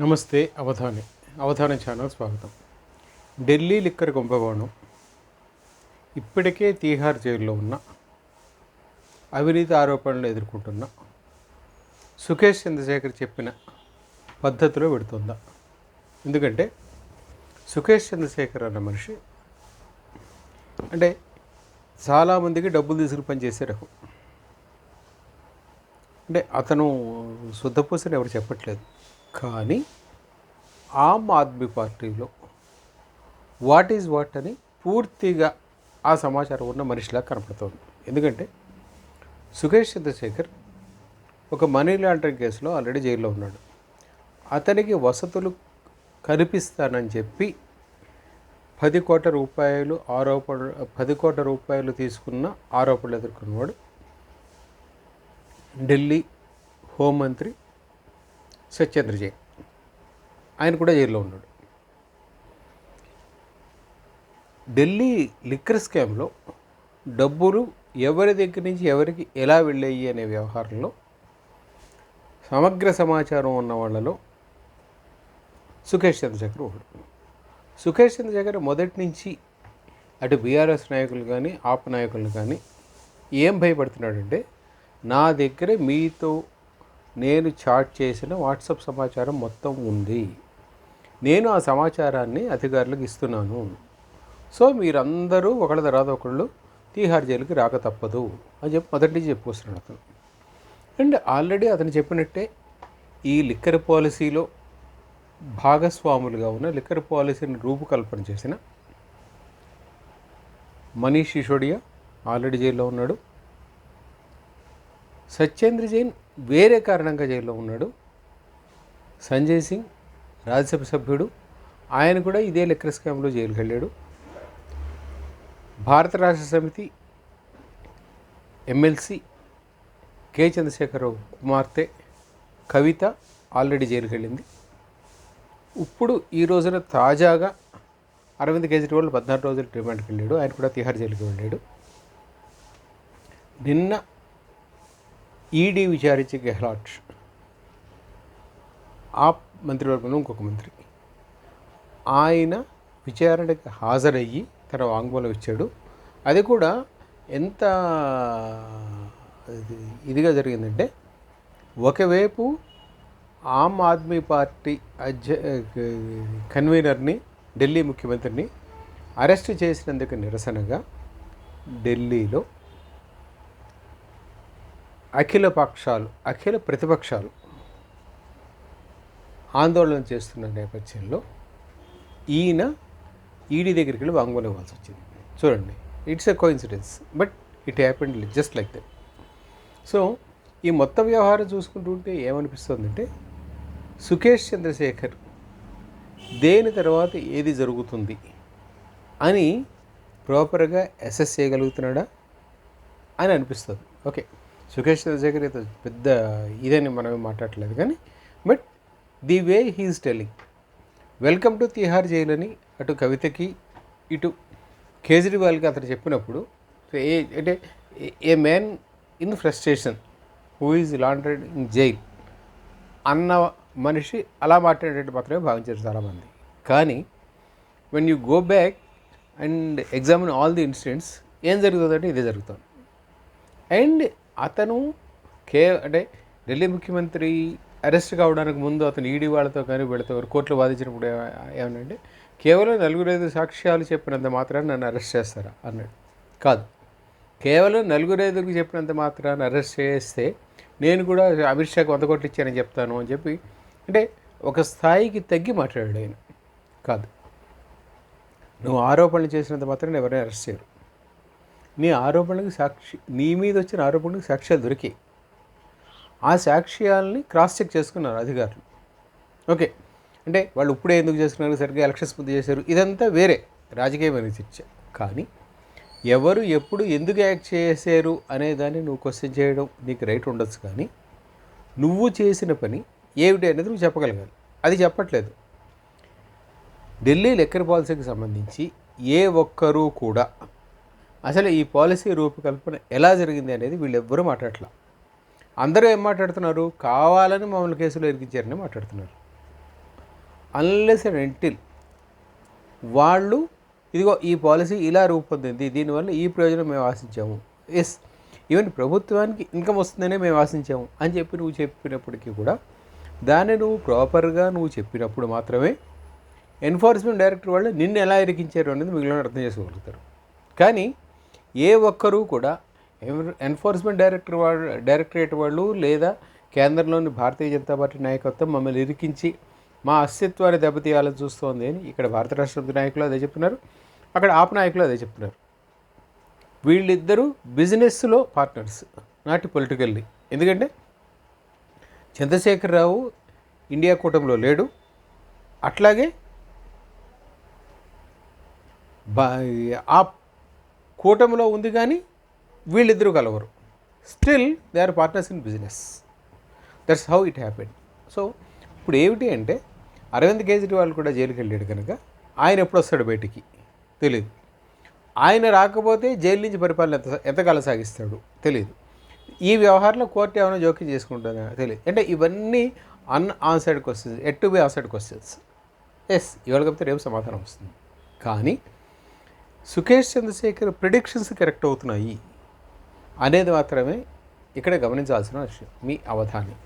నమస్తే అవధాని. అవధాని ఛానల్ స్వాగతం. ఢిల్లీ లిక్కర్ కుంభకోణం. ఇప్పటికే తీహార్ జైల్లో ఉన్న అవినీతి ఆరోపణలు ఎదుర్కొంటున్న సుఖేష్ చంద్రశేఖర్ చెప్పిన పద్ధతిలో పెడుతుందా ఎందుకంటే సుఖేష్ చంద్రశేఖర్ అన్న మనిషి అంటే చాలామందికి డబ్బులు తీసుకుని పనిచేసే రకం. అంటే అతను శుద్ధపూసని ఎవరు చెప్పట్లేదు. కానీ ఆమ్ ఆద్మీ పార్టీలో వాట్ ఈజ్ వాట్ అని పూర్తిగా ఆ సమాచారం ఉన్న మనిషిలా కనపడుతోంది. ఎందుకంటే సుఖేష్ చంద్రశేఖర్ ఒక మనీ లాండరింగ్ కేసులో ఆల్రెడీ జైల్లో ఉన్నాడు. అతనికి వసతులు కనిపిస్తానని చెప్పి పది కోట్ల రూపాయలు ఆరోపణ పది కోట్ల రూపాయలు తీసుకున్న ఆరోపణలు ఎదుర్కొన్నవాడు ఢిల్లీ హోంమంత్రి సత్యేంద్ర జైన్ ఆయన కూడా జైల్లో ఉన్నాడు. ఢిల్లీ లిక్కర్ స్కామ్లో డబ్బులు ఎవరి దగ్గర నుంచి ఎవరికి ఎలా వెళ్ళాయి అనే వ్యవహారంలో సమగ్ర సమాచారం ఉన్న వాళ్ళలో సుఖేష్ చంద్రశేఖర్ ఒకడు సుఖేష్ చంద్రశేఖర్ మొదటి నుంచి అటు బీఆర్ఎస్ నాయకులు కానీ ఆప్ నాయకులు కానీ ఏం భయపడుతున్నాడంటే నా దగ్గర మీతో నేను చాట్ చేసిన వాట్సాప్ సమాచారం మొత్తం ఉంది. నేను ఆ సమాచారాన్ని అధికారులకు ఇస్తున్నాను. సో మీరందరూ ఒకళ్ళ తర్వాత ఒకళ్ళు తీహార్ జైలుకి రాక తప్పదు అని చెప్పి మొదటి నుంచి చెప్పుకొస్తున్నాడు అతను. అండ్ ఆల్రెడీ అతను చెప్పినట్టే ఈ లిక్కర్ పాలసీలో భాగస్వాములుగా ఉన్న లిక్కర్ పాలసీని రూపకల్పన చేసిన మనీష్ సిసోడియా ఆల్రెడీ జైల్లో ఉన్నాడు. సత్యేంద్ర జైన్ వేరే కారణంగా జైల్లో ఉన్నాడు. సంజయ్ సింగ్ రాజ్యసభ సభ్యుడు. ఆయన కూడా ఇదే లెక్కర్ స్కామ్లో జైలుకి వెళ్ళాడు. భారత రాష్ట్ర సమితి ఎమ్మెల్సీ కె. చంద్రశేఖరరావు కుమార్తె కవిత ఆల్రెడీ జైలుకి వెళ్ళింది. ఇప్పుడు ఈ రోజున తాజాగా అరవింద్ కేజ్రీవాల్ పద్నాలుగు రోజులు రిమాండ్కి వెళ్ళాడు. ఆయన కూడా తిహార్ జైలుకి వెళ్ళాడు. నిన్న ఈడీ విచారించి గెహ్లాట్. ఆ మంత్రివర్గంలో ఇంకొక మంత్రి. ఆయన విచారణకి హాజరయ్యి తన వాంగ్మూలం ఇచ్చాడు. అది కూడా ఎంత ఇదిగా జరిగిందంటే ఒకవైపు ఆమ్ ఆద్మీ పార్టీ అధ్య కన్వీనర్ని ఢిల్లీ ముఖ్యమంత్రిని అరెస్ట్ చేసినందుకు నిరసనగా ఢిల్లీలో అఖిల పక్షాలు అఖిల ప్రతిపక్షాలు ఆందోళన చేస్తున్న నేపథ్యంలో ఈయన ఈడీ దగ్గరికి వెళ్ళి వాంగ్మూలం ఇవ్వాల్సి వచ్చింది. చూడండి it's a coincidence but it happened just like that so ఈ మొత్తం వ్యవహారం చూసుకుంటుంటే ఏమనిపిస్తుందంటే సుఖేష్ చంద్రశేఖర్ దేని తర్వాత ఏది జరుగుతుంది అని ప్రాపర్గా అసెస్ చేయగలుగుతున్నాడా అని అనిపిస్తుంది. ఓకే సుఖేష్ చంద్రశేఖర్ అయితే పెద్ద ఇదని మనమే మాట్లాడలేదు కానీ but the way he's telling welcome to Tihar జైలని అటు కవితకి ఇటు కేజ్రీవాల్కి అతను చెప్పినప్పుడు ఏ అంటే a man in frustration who is landed in jail అన్న మనిషి అలా మాట్లాడేటట్టు మాత్రమే భావించారు చాలామంది. కానీ when you go back and examine all the incidents ఏం జరుగుతుందంటే ఇదే జరుగుతుంది. అండ్ అతను కే అంటే ఢిల్లీ ముఖ్యమంత్రి అరెస్ట్ కావడానికి ముందు అతను ఈడీ వాళ్ళతో కానీ వీళ్ళతో కోర్టులో వాదించినప్పుడు ఏమనంటే కేవలం నలుగురు ఐదు సాక్ష్యాలు చెప్పినంత మాత్రాన్ని నన్ను అరెస్ట్ చేస్తారా అన్నాడు. కాదు. కేవలం నలుగురు చెప్పినంత మాత్రాన్ని అరెస్ట్ చేస్తే నేను కూడా అమిత్ షాకి వంద కోట్లు ఇచ్చానని చెప్తాను అని చెప్పి అంటే ఒక స్థాయికి తగ్గి మాట్లాడాడు ఆయన. కాదు. నువ్వు ఆరోపణలు చేసినంత మాత్రం ఎవరైనా అరెస్ట్ చేయరు. నీ ఆరోపణలకు సాక్షి నీ మీద వచ్చిన ఆరోపణలకు సాక్ష్యాలు దొరికాయి ఆ సాక్ష్యాలని క్రాస్ చెక్ చేసుకున్నారు అధికారులు. ఓకే. అంటే వాళ్ళు ఇప్పుడే ఎందుకు చేసుకున్నారు? సరిగ్గా ఎలక్షన్స్ ముందు చేశారు. ఇదంతా వేరే. రాజకీయమైన చర్చ కానీ ఎవరు ఎప్పుడు ఎందుకు యాక్ట్ చేశారు అనే దాన్ని నువ్వు క్వశ్చన్ చేయడం నీకు రైట్ ఉండొచ్చు కానీ నువ్వు చేసిన పని ఏమిటి అనేది నువ్వు చెప్పగలగాలి. అది చెప్పట్లేదు. ఢిల్లీ లెక్కర్ పాలసీకి సంబంధించి ఏ ఒక్కరూ కూడా అసలు ఈ పాలసీ రూపకల్పన ఎలా జరిగింది అనేది వీళ్ళెవ్వరూ మాట్లాడట్లా. అందరూ ఏం మాట్లాడుతున్నారు? కావాలని మమ్మల్ని కేసులో ఇరికించారని మాట్లాడుతున్నారు. అన్లెస్ అండ్ ఎంటిల్ వాళ్ళు ఇదిగో ఈ పాలసీ ఇలా రూపొందింది దీనివల్ల ఈ ప్రయోజనం మేము ఆశించాము. ఎస్ ఈవెన్ ప్రభుత్వానికి ఇన్కమ్ వస్తుందనే మేము ఆశించాము అని చెప్పి నువ్వు చెప్పినప్పటికీ కూడా దాన్ని నువ్వు ప్రాపర్గా నువ్వు చెప్పినప్పుడు మాత్రమే ఎన్ఫోర్స్మెంట్ డైరెక్టర్ వాళ్ళు నిన్ను ఎలా ఇరికించారు అనేది మిగిలిన అర్థం చేసుకోగలుగుతారు. కానీ ఏ ఒక్కరూ కూడా ఎన్ఫోర్స్మెంట్ డైరెక్టర్ వాళ్ళు డైరెక్టరేట్ వాళ్ళు లేదా కేంద్రంలోని భారతీయ జనతా పార్టీ నాయకత్వం మమ్మల్ని ఇరికించి మా అస్తిత్వాన్ని దెబ్బతీయాలని చూస్తోంది అని ఇక్కడ భారత రాష్ట్రపతి నాయకులు అదే చెప్తున్నారు. అక్కడ ఆప్ నాయకులు అదే చెప్తున్నారు. వీళ్ళిద్దరూ బిజినెస్లో పార్ట్నర్స్ నాటి పొలిటికల్లీ. ఎందుకంటే చంద్రశేఖరరావు ఇండియా కూటమిలో లేడు. అట్లాగే బా ఆ కూటమిలో ఉంది కానీ వీళ్ళిద్దరూ కలవరు. Still they are partners in business that's how it happen so ఇప్పుడు ఏమిటి అంటే అరవింద్ కేజ్రీవాల్ కూడా జైలుకి వెళ్ళాడు కనుక ఆయన ఎప్పుడు వస్తాడు బయటికి? తెలియదు ఆయన రాకపోతే జైలు నుంచి పరిపాలన ఎంత ఎంతకాలం సాగిస్తాడు? తెలియదు ఈ వ్యవహారంలో కోర్టు ఏమైనా జోక్యం చేసుకుంటుందా? తెలియదు అంటే ఇవన్నీ unanswered questions yet to be answered questions yes ఇవాళ కాకపోతే రేపు సమాధానం వస్తుంది. కానీ సుఖేష్ చంద్రశేఖర్ ప్రిడిక్షన్స్ కరెక్ట్ అవుతున్నాయి అనేది మాత్రమే ఇక్కడ గమనించాల్సిన విషయం మీ అవధానం.